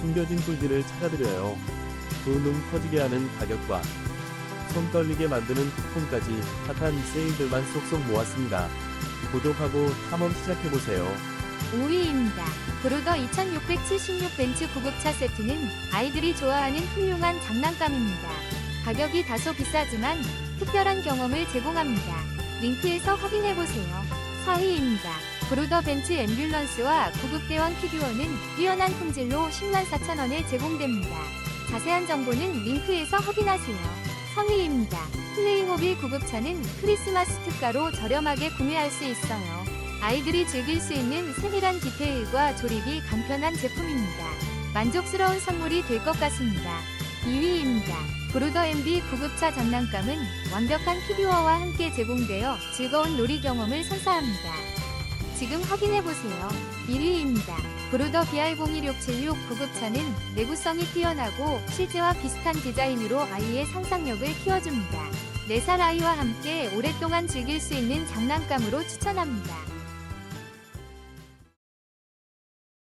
숨겨진 꿀들을 찾아드려요. 두눈 터지게 하는 가격과 손 떨리게 만드는 쿠폰까지 핫한 세일들만 쏙쏙 모았습니다. 구독하고 탐험 시작해보세요. 5위입니다. 브로더 2676 벤츠 구급차 세트는 아이들이 좋아하는 훌륭한 장난감입니다. 가격이 다소 비싸지만 특별한 경험을 제공합니다. 링크에서 확인해보세요. 4위입니다. 브로더 벤츠 앰뷸런스와 구급대원 피규어는 뛰어난 품질로 10만 4천원에 제공됩니다. 자세한 정보는 링크에서 확인하세요. 3위입니다. 플레이모빌 구급차는 크리스마스 특가로 저렴하게 구매할 수 있어요. 아이들이 즐길 수 있는 세밀한 디테일과 조립이 간편한 제품입니다. 만족스러운 선물이 될 것 같습니다. 2위입니다. 브로더 MB 구급차 장난감은 완벽한 피규어와 함께 제공되어 즐거운 놀이 경험을 선사합니다. 지금 확인해보세요. 1위입니다. 브로더 BR01676 구급차는 내구성이 뛰어나고 실제와 비슷한 디자인으로 아이의 상상력을 키워줍니다. 4살 아이와 함께 오랫동안 즐길 수 있는 장난감으로 추천합니다.